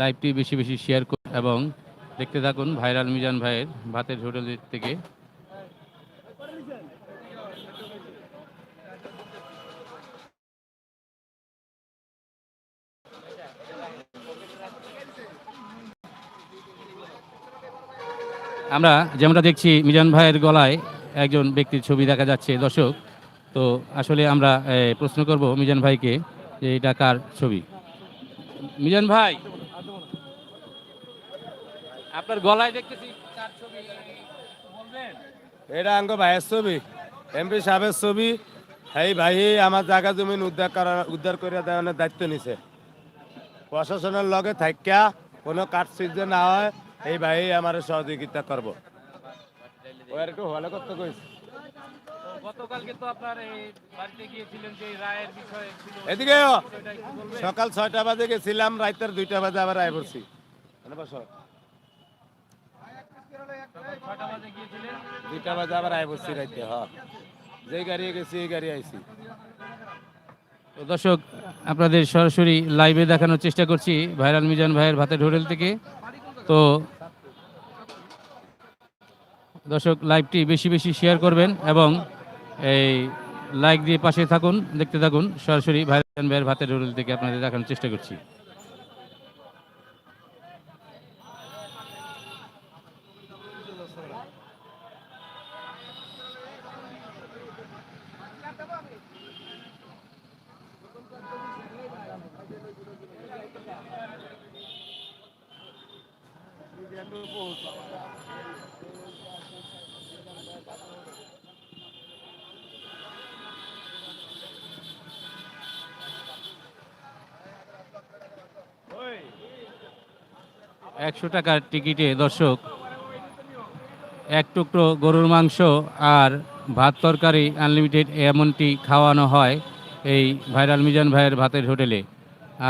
লাইভটি বেশি বেশি শেয়ার করুন এবং দেখতে থাকুন ভাইরাল মিজান ভাইয়ের ভাতের হোটেল থেকে। আমরা যেমনটা দেখছি, মিজান ভাইয়ের গলায় একজন ব্যক্তির ছবি দেখা যাচ্ছে। দর্শক, তো আসলে আমরা প্রশ্ন করব মিজান ভাইকে যে এটা কার ছবি? মিজান ভাই! আপনার গলায় দেখতেছি কার ছবি। বলবেন? এটা আঙ্গ ভাইয়ের ছবি এমপি সাহেবের ছবি। এই ভাই আমার জায়গা জমিন উদ্ধার করা উদ্ধার করে দেওয়ার দায়িত্ব নিছে। প্রশাসনের লগে থাকিয়া কোনো কাটছিট যে না হয় এই ভাই আমার সহযোগিতা করব। ওর একটু ভালো করতে কইছি। এদিকে? সকাল ছয়টা বাজে গেছিলাম রাইতের দুইটা বাজে আবার আয় পড়ছি এনে বসো। ছয়টা বাজে গিয়েছিলেন দুইটা বাজে আবার আয় পড়ছি রাইতে হ। যেই গাড়ি গেছি এই গাড়ি আইছি। তো দর্শক আপনাদের সরাসরি লাইভে দেখানোর চেষ্টা করছি ভাইরাল মিজান ভাইয়ের ভাতের হোটেল থেকে। তো দর্শক লাইভটি বেশি বেশি শেয়ার করবেন এবং এই লাইক দিয়ে পাশে থাকুন দেখতে থাকুন। সরাসরি ভাইরাল ভাইয়ের ভাতের হোটেল থেকে আপনাদের দেখানোর চেষ্টা করছি। একশো টাকার টিকিটে, দর্শক, এক টুকরো গরুর মাংস আর ভাত তরকারি আনলিমিটেড এমনটি খাওয়ানো হয় এই ভাইরাল মিজান ভাইয়ের ভাতের হোটেলে।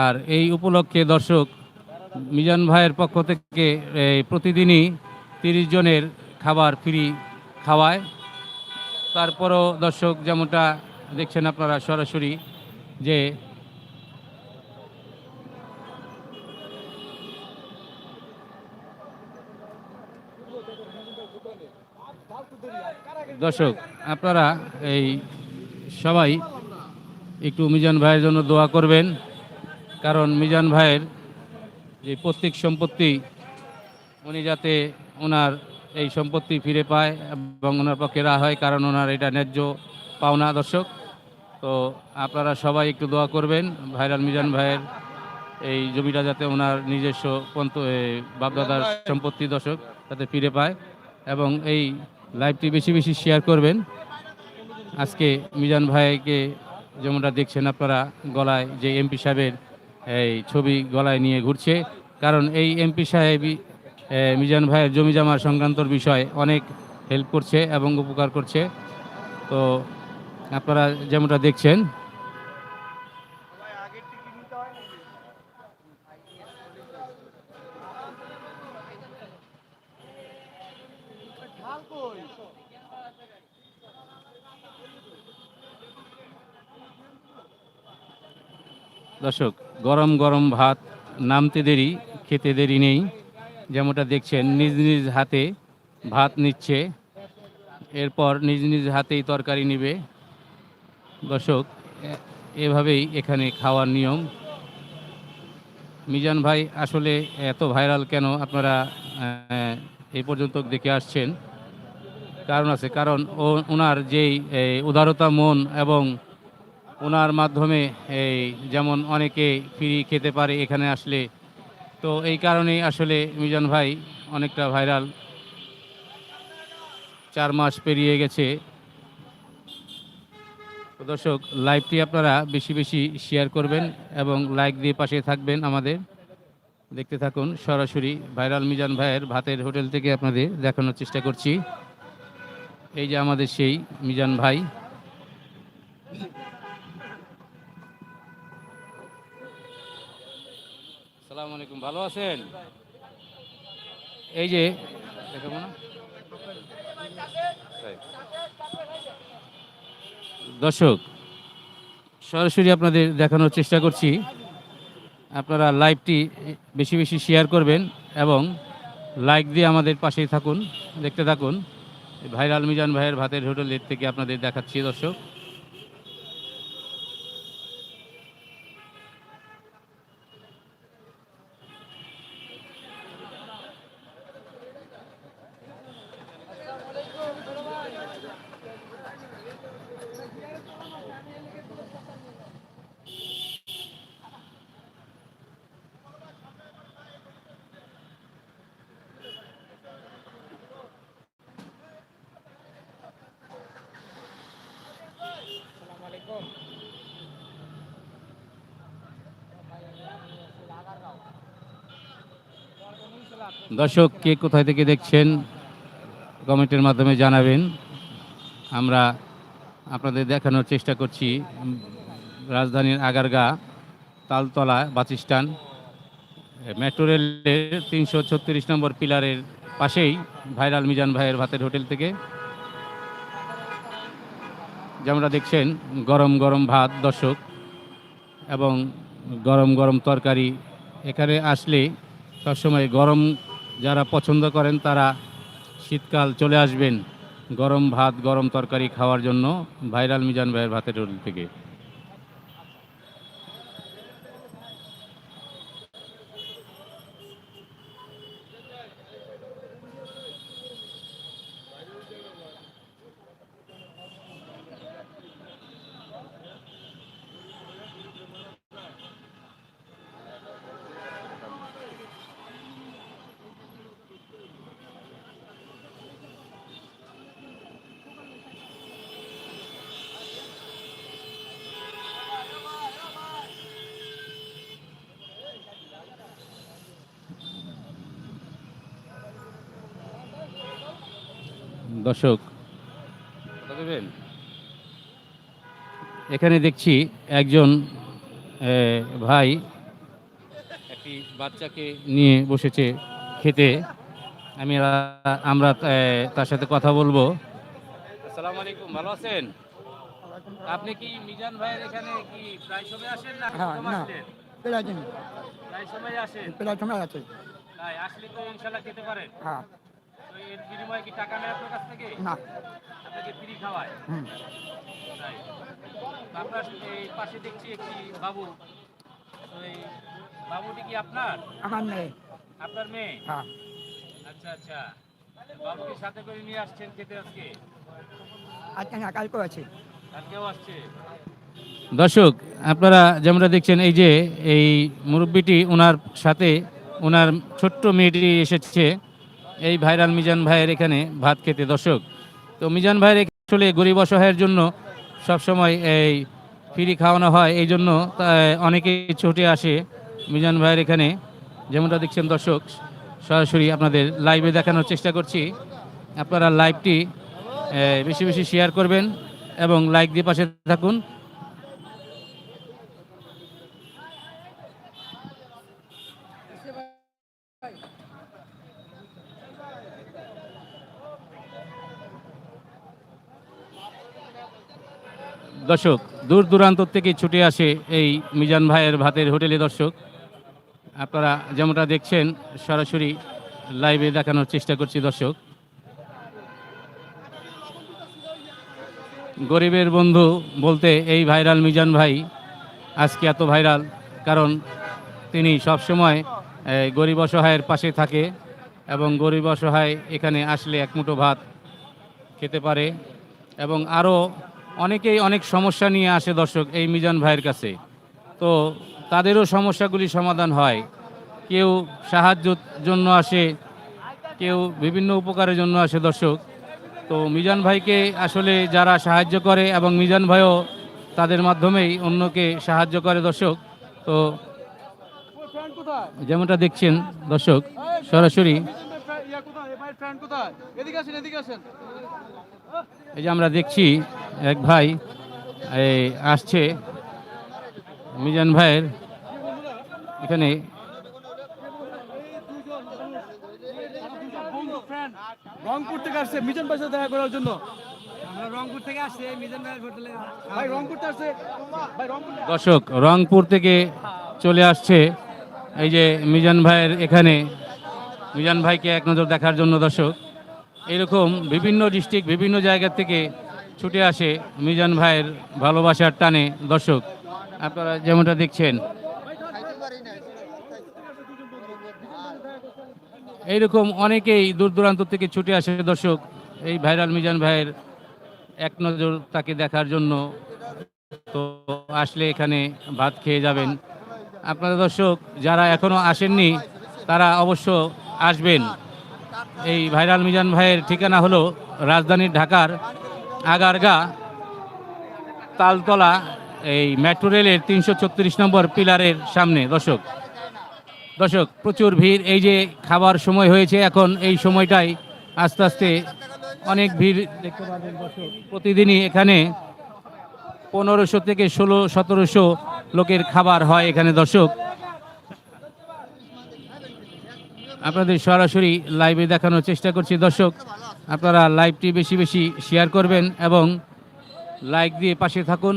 আর এই উপলক্ষে দর্শক মিজান ভাইয়ের পক্ষ থেকে প্রতিদিনই তিরিশ জনের খাবার ফ্রি খাওয়ায়। তারপরও দর্শক যেমনটা দেখছেন আপনারা সরাসরি যে দর্শক, আপনারা এই সবাই একটু মিজান ভাইয়ের জন্য দোয়া করবেন, কারণ মিজান ভাইয়ের যে প্রত্যেক সম্পত্তি উনি যাতে ওনার এই সম্পত্তি ফিরে পায় এবং ওনার পক্ষে রা হয়, কারণ ওনার এটা ন্যায্য পাওনা, দর্শক। তো আপনারা সবাই একটু দোয়া করবেন, ভাইরাল মিজান ভাইয়ের এই জমিটা যাতে ওনার নিজস্ব পন্ত বাপদাদার সম্পত্তি, দর্শক, যাতে ফিরে পায়। এবং এই লাইভটি বেশি বেশি শেয়ার করবেন। আজকে মিজান ভাইকে যেমনটা দেখছেন আপনারা গলায় যে এমপি সাহেবের এই ছবি গলায় নিয়ে ঘুরছে। কারণ এই এমপি সাহেবই এ, মিজান ভাইয়ের জমি জমার সংক্রান্তর বিষয়ে অনেক হেল্প করছে এবং উপকার করছে। তো আপনারা যেমনটা দেখছেন। দর্শক গরম গরম ভাত, নামতে দেরি, খেতে দেরি নেই, যেমনটা দেখছেন, নিজ নিজ হাতে ভাত নিচ্ছে, এরপর নিজ নিজ হাতেই তরকারি নিবে। দর্শক এভাবেই এখানে খাওয়ার নিয়ম। মিজান ভাই, আসলে এত ভাইরাল কেন আপনারা এই পর্যন্ত দেখে আসছেন? কারণ আছে, কারণ ওনার যেই উদারতা, মন এবং ওনার মাধ্যমে এই যেমন অনেকে ফ্রি খেতে পারে এখানে আসলে। তো এই কারণেই আসলে মিজান ভাই অনেকটা ভাইরাল। চার মাস পেরিয়ে গেছে। দর্শক, লাইভটি আপনারা বেশি বেশি শেয়ার করবেন এবং লাইক দিয়ে পাশে থাকবেন আমাদের। দেখতে থাকুন, সরাসরি ভাইরাল মিজান ভাইয়ের ভাতের হোটেল থেকে আপনাদের দেখানোর চেষ্টা করছি। এই যে আমাদের সেই মিজান ভাই। আলাইকুম, ভালো আছেন? এই যে দর্শক, সরাসরি আপনাদের দেখানোর চেষ্টা করছি। আপনারা লাইভটি বেশি বেশি শেয়ার করবেন এবং লাইক দিয়ে আমাদের পাশেই থাকুন, দেখতে থাকুন। ভাইরাল মিজান ভাইয়ের ভাতের হোটেলের থেকে আপনাদের দেখাচ্ছি দর্শক। দর্শক, কে কোথায় থেকে দেখছেন, কমেন্টের মাধ্যমে জানাবেন। আমরা আপনাদের দেখানোর চেষ্টা করছি। রাজধানীর আগারগা, তালতলা বাসস্টান মেট্রো রেলের তিনশো ছত্রিশ নম্বর পিলারের পাশেই ভাইরাল মিজান ভাইয়ের ভাতের হোটেল থেকে। যেমনটা দেখছেন, গরম গরম ভাত, দর্শক, এবং গরম গরম তরকারি। এখানে আসলে সবসময় গরম যারা পছন্দ করেন তারা শীতকাল চলে আসবেন। গরম ভাত, গরম তরকারি খাওয়ার জন্য ভাইরাল মিজান ভাইয়ের ভাতের হোটেল থেকে। দর্শক এখানে দেখছি একজন ভাই একটি বাচ্চাকে নিয়ে বসেছে খেতে। আমি আমরা তার সাথে কথা বলব। আসসালামু আলাইকুম ভালো আছেন? আপনি কি মিজান ভাইয়ের এখানে কি প্রায় সময় আসেন না? হ্যাঁ। প্রায় সময় আসেন? প্রায় সময় আছে তাই আসলে তো ইনশাল্লাহ খেতে পারেন। হ্যাঁ। এর বিনিময়ে কি টাকা নেয় আপনার কাছ থেকে? না। আপনাকে ফ্রি খাওয়ায়? তাই। আপনার এই পাশে দেখছি একটি বাবু। তো এই বাবুটি কি আপনার? আমার মেয়ে। আপনার মেয়ে? হ্যাঁ। আচ্ছা আচ্ছা। বাবুকে সাথে করে নিয়ে আসছেন খেতে আজকে? আজকে না কাল করেছে কালকেও আসছে? দর্শক আপনারা যেমনটা দেখছেন এই যে এই মুরব্বিটি ওনার সাথে ওনার ছোট্ট মেয়েটি এসেছে। এই ভাইরাল মিজান ভাইয়ের এখানে ভাত খেতে দর্শক। তো মিজান ভাইয়ের আসলে গরিব অসহায়ের জন্য সবসময় এই ফ্রি খাওয়ানো হয়, এই জন্য তা- অনেকে ছুটে আসে মিজান ভাইয়ের এখানে। যেমনটা দেখছেন দর্শক, সরাসরি আপনাদের লাইভে দেখানোর চেষ্টা করছি। আপনারা লাইভটি বেশি বেশি শেয়ার করবেন এবং লাইক দিয়ে পাশে থাকুন। দর্শক দূর দূরান্ত থেকে ছুটে আসে এই মিজান ভাইয়ের ভাতের হোটেলে দর্শক। আপনারা যেমনটা দেখছেন সরাসরি লাইভে দেখানোর চেষ্টা করছি দর্শক। গরিবের বন্ধু বলতে এই ভাইরাল মিজান ভাই আজকে এত ভাইরাল কারণ তিনি সবসময় এই, গরিব অসহায়ের পাশে থাকে এবং গরিব অসহায় এখানে আসলে এক মুঠো ভাত খেতে পারে এবং আরও অনেকেই অনেক সমস্যা নিয়ে আসে দর্শক এই মিজান ভাইয়ের কাছে। তো তাদেরও সমস্যাগুলি সমাধান হয়। কেউ সাহায্যর জন্য আসে, কেউ বিভিন্ন উপকারের জন্য আসে দর্শক। তো মিজান ভাইকে আসলে যারা সাহায্য করে এবং মিজান ভাইও তাদের মাধ্যমেই অন্যকে সাহায্য করে দর্শক। তো যেমনটা দেখছেন দর্শক, সরাসরি এই যে আমরা দেখছি এক ভাই এই আসছে মিজান ভাইয়ের এখানে। রংপুর থেকে আসছে মিজান সাথে দেখা করার জন্য। রংপুর থেকে আসছে মিজান ভাইয়ের হোটেলে ভাই রংপুর থেকে আসছে ভাই রংপুর দর্শক রংপুর থেকে চলে আসছে এই যে মিজান ভাইয়ের এখানে। মিজান ভাইকে এক নজর দেখার জন্য দর্শক এরকম বিভিন্ন ডিস্ট্রিক্ট বিভিন্ন জায়গা থেকে ছুটে আসে মিজান ভাইয়ের ভালোবাসার টানে। দর্শক, আপনারা যেমনটা দেখছেন। এইরকম অনেকেই দূর দূরান্ত থেকে ছুটে আসে। দর্শক, এই ভাইরাল মিজান ভাইয়ের এক নজর তাকে দেখার জন্য তো আসলে এখানে ভাত খেয়ে যাবেন। আপনারা দর্শক, যারা এখনও আসেননি, তারা অবশ্য আসবেন। এই ভাইরাল মিজান ভাইয়ের ঠিকানা হলো রাজধানীর ঢাকার আগারগা, তালতলা, এই মেট্রো রেলের তিনশো ছত্রিশ নম্বর পিলারের সামনে। দর্শক দর্শক, প্রচুর ভিড়। এই যে খাবার সময় হয়েছে, এখন এই সময়টাই আস্তে আস্তে অনেক ভিড় দেখতে পাবেন দর্শক। প্রতিদিনই এখানে পনেরোশো থেকে ষোলো, সতেরোশো লোকের খাবার হয় এখানে দর্শক। আপনাদের সরাসরি লাইভে দেখানোর চেষ্টা করছি। দর্শক, আপনারা লাইভটি বেশি বেশি শেয়ার করবেন এবং লাইক দিয়ে পাশে থাকুন।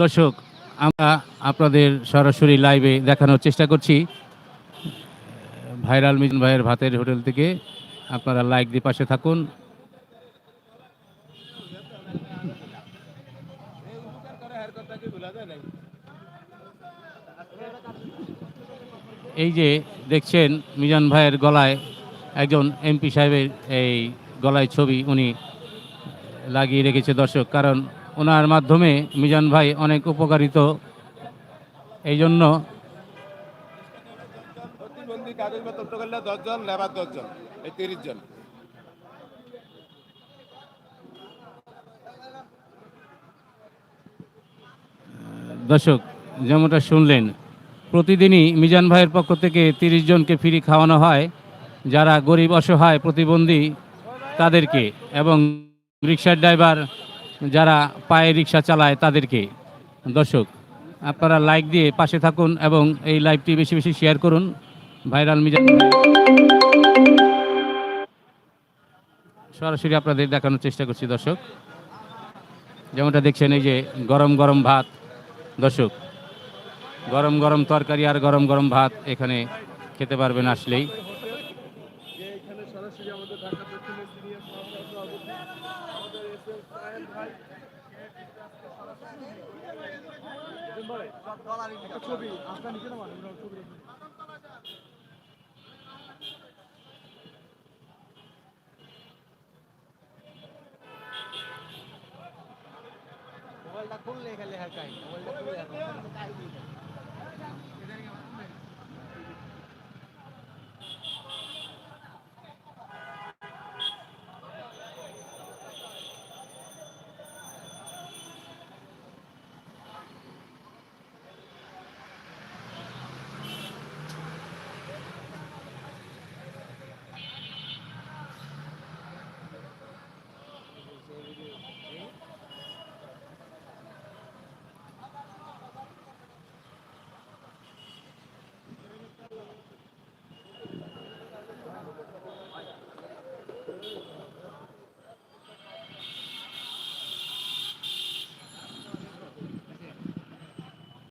দর্শক আমরা আপনাদের সরাসরি লাইভে দেখানোর চেষ্টা করছি। ভাইরাল মিজন ভাইয়ের ভাতের হোটেল থেকে আপনারা লাইক দিয়ে পাশে থাকুন। এই যে দেখছেন মিজান ভাইয়ের গলায় একজন এমপি সাহেবের এই গলায় ছবি উনি লাগিয়ে রেখেছে দর্শক, কারণ ওনার মাধ্যমে মিজান ভাই অনেক উপকারিত। এই জন্য দর্শক যেমনটা শুনলেন প্রতিদিনই মিজান ভাইয়ের পক্ষ থেকে তিরিশ জনকে ফ্রি খাওয়ানো হয়। যারা গরিব অসহায় প্রতিবন্ধী তাদেরকে এবং রিক্সার ড্রাইভার যারা পায়ে রিক্সা চালায় তাদেরকে। দর্শক, আপনারা লাইক দিয়ে পাশে থাকুন এবং এই লাইভটি বেশি বেশি শেয়ার করুন। ভাইরাল মিজান সরাসরি আপনাদের দেখানোর চেষ্টা করছি দর্শক। যেমনটা দেখছেন, এই যে গরম গরম ভাত। দর্শক, গরম গরম তরকারি আর গরম গরম ভাত এখানে খেতে পারবেন আসলেই যে এখানে সরাসরি আমাদের ঢাকা দক্ষিণের সিনিয়র সভাপতি আমাদের এস এম সাহেব ভাই একটা ছবি আপনার নিচে না মানে ছবি মোবাইলটা খুললে খালি চাই মোবাইলটা খুললে